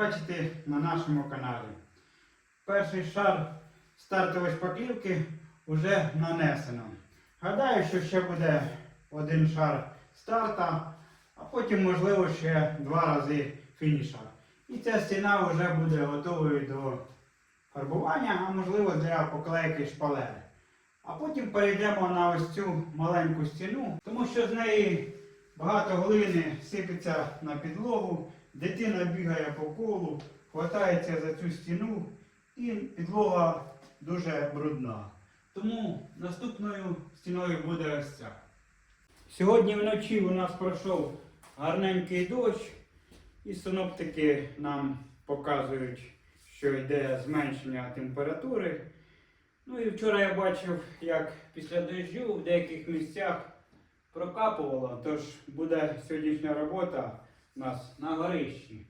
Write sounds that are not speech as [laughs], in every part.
Бачити на нашому каналі. Перший шар стартової шпаклівки вже нанесено. Гадаю, що ще буде один шар старта, а потім, можливо, ще два рази фініша. І ця стіна вже буде готовою до фарбування, а можливо для поклейки шпалери. А потім перейдемо на ось цю маленьку стіну, тому що з неї багато глини сипеться на підлогу, дитина бігає по колу, хватається за цю стіну і підлога дуже брудна. Тому наступною стіною буде ось ця. Сьогодні вночі у нас пройшов гарненький дощ, і синоптики нам показують, що йде зменшення температури. Ну і вчора я бачив, як після дощу в деяких місцях прокапувало, тож буде сьогоднішня робота у нас на горищі.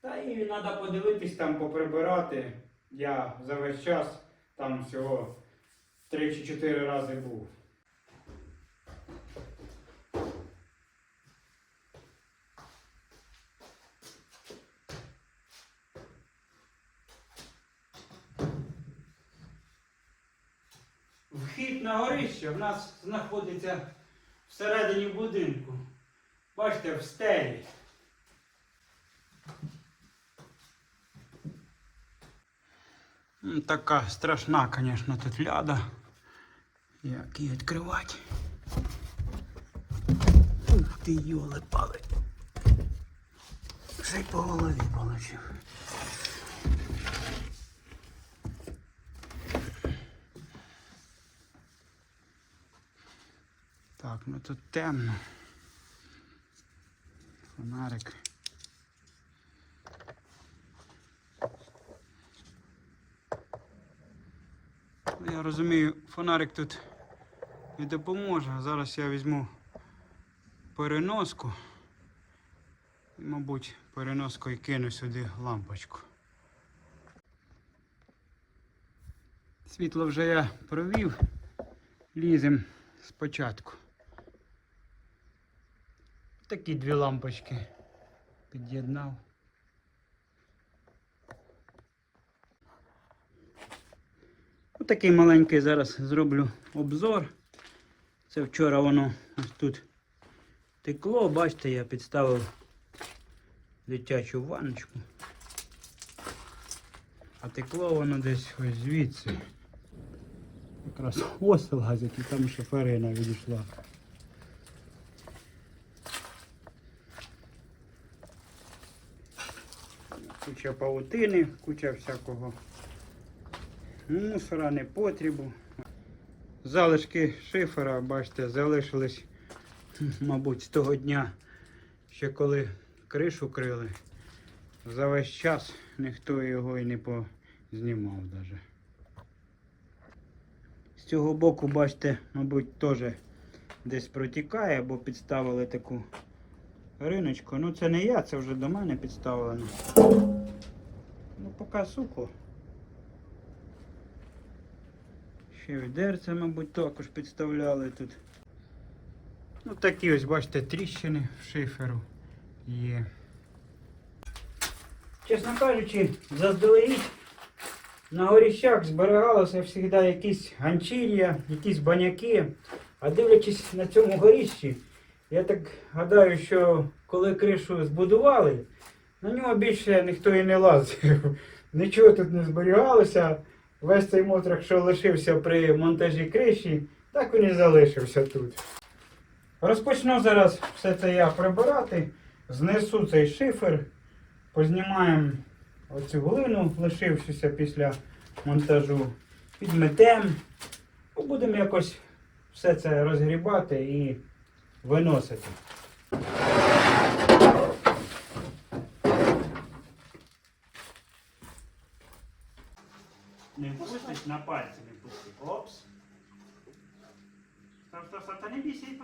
Та і треба подивитись там, поприбирати. Я за весь час там всього 3 чи 4 рази був. Вхід на горище в нас знаходиться всередині будинку. Бачите, в стелі. Така страшна, звісно, тут ляда. Як її відкривати? Ух ти, йоли пали. Ще й по голові получив. Так, ну тут темно. Фонарик. Я розумію, фонарик тут не допоможе. Зараз я візьму переноску. І, мабуть, переноскою кину сюди лампочку. Світло вже я провів. Лізем спочатку. Такі дві лампочки під'єднав. Отакий маленький зараз зроблю обзор. Це вчора воно ось тут текло, бачите, я підставив дитячу ванночку. А текло воно десь ось звідси. Якраз ось лазить і там шоферина відійшла. Куча паутини, куча всякого мусора, не непотрібу. Залишки шифера, бачите, залишились, мабуть, з того дня, ще коли кришу крили. За весь час ніхто його і не познімав навіть. З цього боку, бачите, мабуть, теж десь протікає, бо підставили таку риночку. Ну це не я, це вже до мене підставлено. Ну, поки сухо. Ще відерце, мабуть, також підставляли тут. Ну такі ось, бачите, тріщини в шиферу є. Чесно кажучи, заздалегідь на горіщах зберігалося завжди якісь ганчір'я, якісь баняки. А дивлячись на цьому горіщі, я так гадаю, що коли кришу збудували, на нього більше ніхто і не лазив. [laughs] Нічого тут не зберігалося. Весь цей мотрах, що лишився при монтажі криші, так він і залишився тут. Розпочну зараз все це я прибирати, знесу цей шифер, познімаємо оцю глину, лишившуся після монтажу, підметемо. Ну, Будемо якось все це розгрібати і виносити. Не на пальці не пусти. Опс. Стоп, стоп, та не бійся і.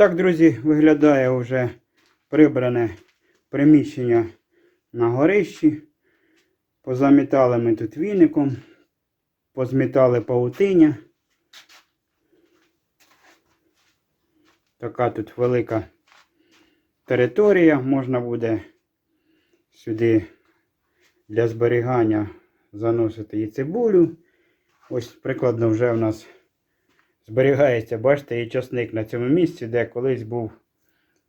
Отак, друзі, виглядає вже прибране приміщення на горищі. Позамітали ми тут віником, позмітали паутиня. Така тут велика територія. Можна буде сюди для зберігання заносити і цибулю. Ось прикладно вже в нас зберігається, бачите, і часник на цьому місці, де колись був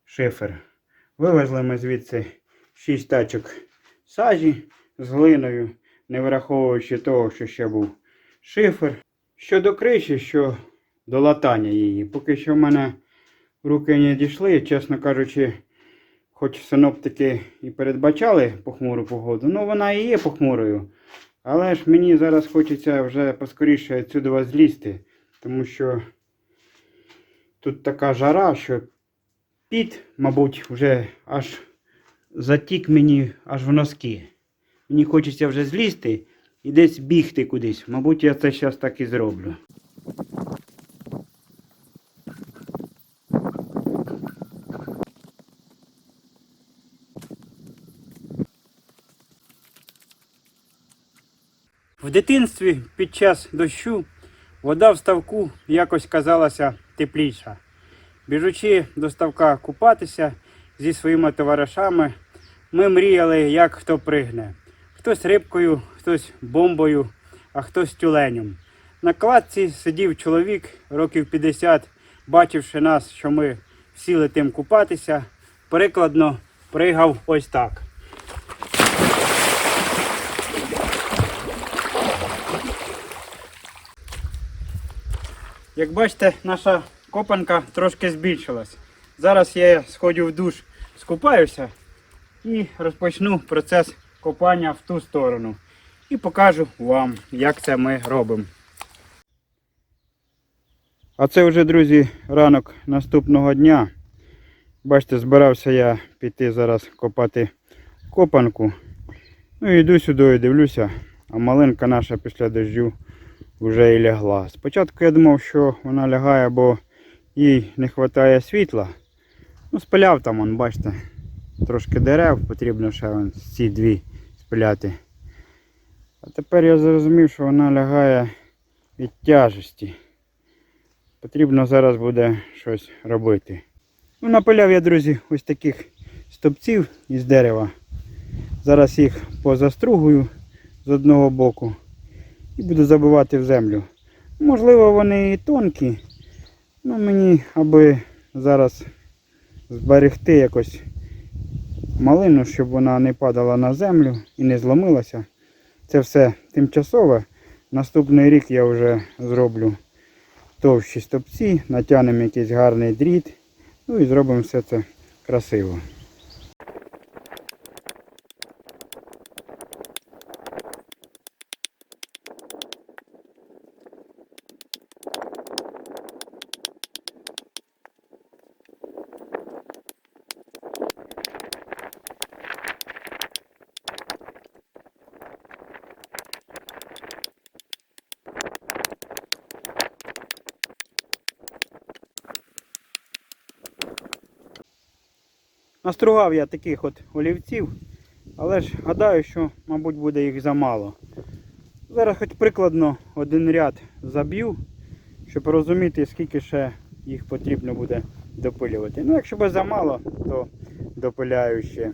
шифер. Вивезли ми звідси 6 тачок сажі з глиною, не враховуючи того, що ще був шифер. Щодо криші, що до латання її, поки що в мене руки не дійшли, чесно кажучи, хоч синоптики і передбачали похмуру погоду, ну вона і є похмурою. Але ж мені зараз хочеться вже поскоріше відсюди злізти, тому що тут така жара, що піт, мабуть, вже аж затік мені аж в носки. Мені хочеться вже злізти і десь бігти кудись. Мабуть, я це зараз так і зроблю. В дитинстві під час дощу вода в ставку якось казалася тепліша. Біжучи до ставка купатися зі своїми товаришами, ми мріяли, як хто пригне. Хтось рибкою, хтось бомбою, а хтось тюленем. На кладці сидів чоловік років 50, бачивши нас, що ми всі летим купатися, прикладно пригав ось так. Як бачите, наша копанка трошки збільшилась. Зараз я сходжу в душ, скупаюся і розпочну процес копання в ту сторону. І покажу вам, як це ми робимо. А це вже, друзі, ранок наступного дня. Бачите, збирався я піти зараз копати копанку. Ну і йду сюди і дивлюся, а малинка наша після дощу вже і лягла. Спочатку я думав, що вона лягає, бо їй не вистачає світла. Ну, спиляв там, он, бачите, трошки дерев, потрібно ще вон, ці дві спиляти. А тепер я зрозумів, що вона лягає від тяжесті. Потрібно зараз буде щось робити. Ну, напиляв я, друзі, ось таких стовпців із дерева. Зараз їх позастругую з одного боку і буду забивати в землю. Можливо, вони і тонкі, ну мені аби зараз зберегти якось малину, щоб вона не падала на землю і не зломилася. Це все тимчасове. Наступний рік я вже зроблю товщі стопці, натягнемо якийсь гарний дріт, ну і зробимо все це красиво. Настругав я таких от олівців, але ж гадаю, що, мабуть, буде їх замало. Зараз хоч прикладно один ряд заб'ю, щоб розуміти, скільки ще їх потрібно буде допилювати. Ну, якщо би замало, то допиляю ще.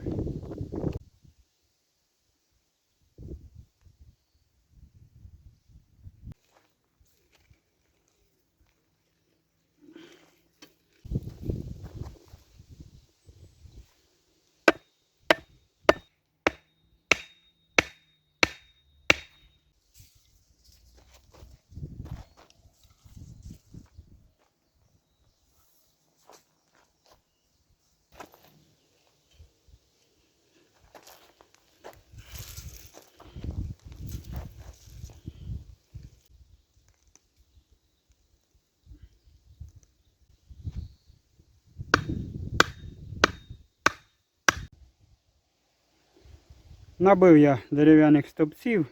Набив я дерев'яних стовпців,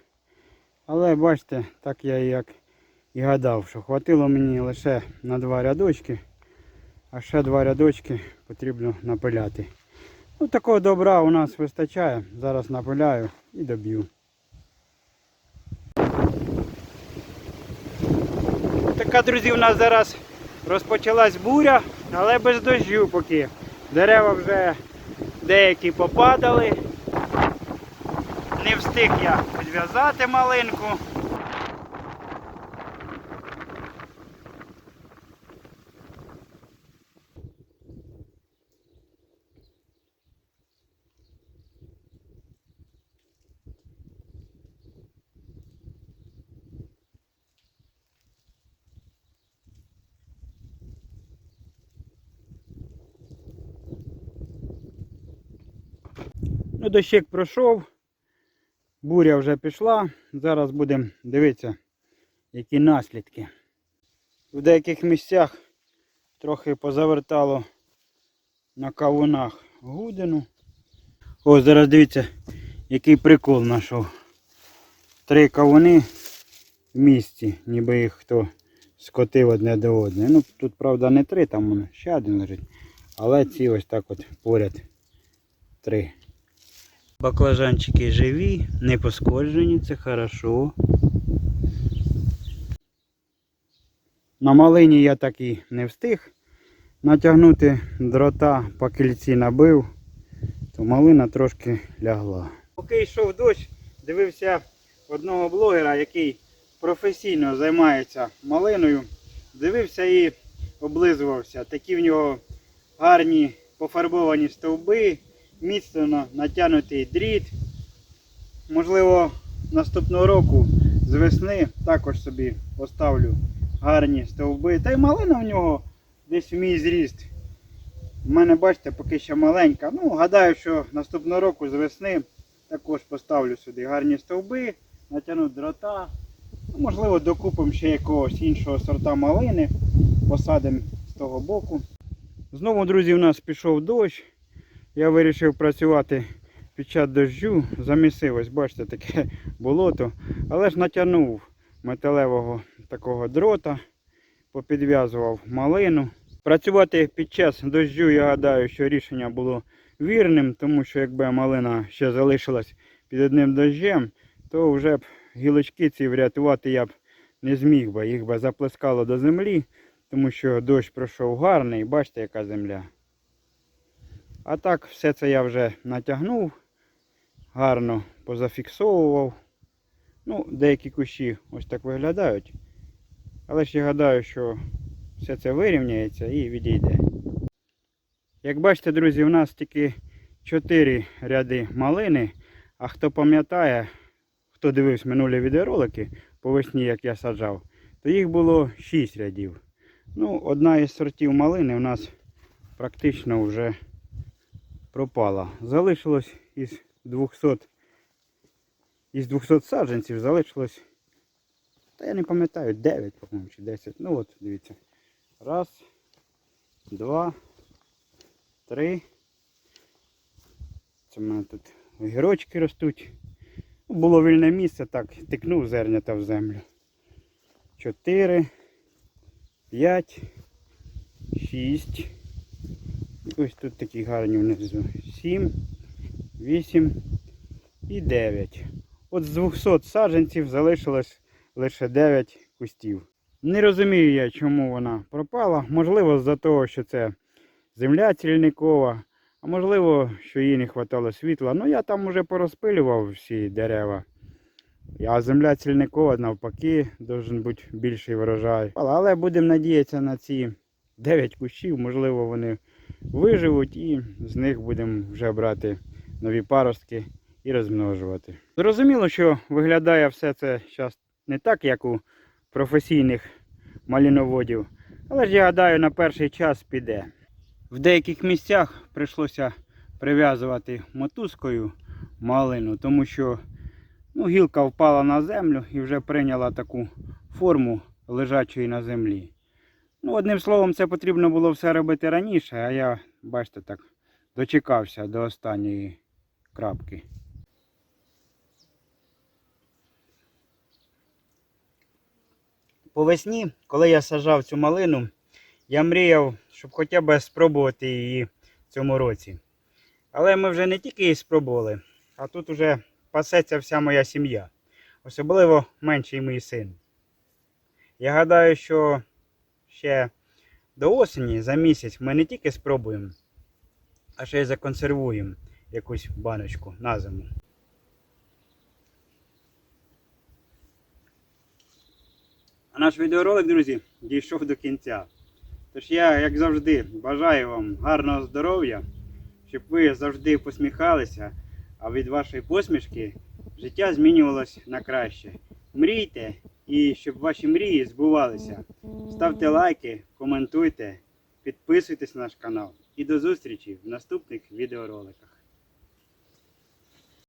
але бачите, так я як і гадав, що хватило мені лише на два рядочки. А ще два рядочки потрібно напиляти. Ну, такого добра у нас вистачає. Зараз напиляю і доб'ю. Така, друзі, у нас зараз розпочалась буря, але без дощу поки. Дерева вже деякі попадали. Не встиг я підв'язати малинку. Ну, дощик пройшов, буря вже пішла. Зараз будемо дивитися, які наслідки. В деяких місцях трохи позавертало на кавунах гудину. О, зараз дивіться, який прикол знайшов. Три кавуни в місті, ніби їх хто скотив одне до одне. Ну, тут, правда, не три, там ще один лежить. Але ці ось так от поряд три. Баклажанчики живі, не пошкоджені, це хорошо. На малині я так і не встиг натягнути дрота по кільці набив, то малина трошки лягла. Поки йшов дощ, дивився одного блогера, який професійно займається малиною. Дивився і облизувався. Такі в нього гарні пофарбовані стовби, міцно натягнутий дріт. Можливо, наступного року з весни також собі поставлю гарні стовби. Та й малина в нього десь в мій зріст. У мене, бачите, поки що маленька. Ну, гадаю, що наступного року з весни також поставлю сюди гарні стовби, натягну дрота. Ну, можливо, докупимо ще якогось іншого сорта малини, посадимо з того боку. Знову, друзі, у нас пішов дощ. Я вирішив працювати під час дощу. Замісив, ось бачите, таке [laughs] болото. Але ж натягнув металевого такого дрота, попідв'язував малину. Працювати під час дощу, я гадаю, що рішення було вірним, тому що якби малина ще залишилась під одним дощем, то вже б гілочки ці врятувати я б не зміг би. Їх би заплескало до землі, тому що дощ пройшов гарний, бачите, яка земля. А так, все це я вже натягнув, гарно позафіксовував. Ну, деякі кущі ось так виглядають. Але ж я гадаю, що все це вирівняється і відійде. Як бачите, друзі, у нас тільки 4 ряди малини. А хто пам'ятає, хто дивився минулі відеоролики по весні, як я саджав, то їх було 6 рядів. Ну, одна із сортів малини у нас практично вже пропала. Залишилось із 200 із 200 саджанців залишилось, та я не пам'ятаю, 9, по-моєму, чи 10. Ну от, дивіться. Раз, два, три. Це в мене тут огірочки ростуть. Ну, Було вільне місце, так, тикнув зернята в землю. Чотири, п'ять, шість. Ось тут такі гарні внизу. Сім, вісім і дев'ять. От з 200 саджанців залишилось лише 9 кустів. Не розумію я, чому вона пропала. Можливо, з-за того, що це земля цільникова, а можливо, що їй не вистачало світла. Ну я там вже порозпилював всі дерева. А земля цільникова навпаки, должен бути більший врожай. Але будемо надіятися на ці 9 кущів, можливо, вони виживуть і з них будемо вже брати нові паростки і розмножувати. Зрозуміло, що виглядає все це зараз не так, як у професійних маліноводів, але ж я гадаю, на перший час піде. В деяких місцях прийшлося прив'язувати мотузкою малину, тому що ну, гілка впала на землю і вже прийняла таку форму лежачої на землі. Ну, одним словом, це потрібно було все робити раніше, а я, бачите, так дочекався до останньої крапки. По весні, коли я сажав цю малину, Я мріяв, щоб хоча б спробувати її в цьому році. Але ми вже не тільки її спробували, а тут вже пасеться вся моя сім'я. Особливо менший мій син. Я гадаю, що ще до осені за місяць ми не тільки спробуємо, а ще й законсервуємо якусь баночку на зиму. А наш відеоролик, друзі, дійшов до кінця. Тож я, як завжди, бажаю вам гарного здоров'я, щоб ви завжди посміхалися, а від вашої посмішки життя змінювалось на краще. Мрійте і щоб ваші мрії збувалися. Ставте лайки, коментуйте, підписуйтесь на наш канал. І до зустрічі в наступних відеороликах.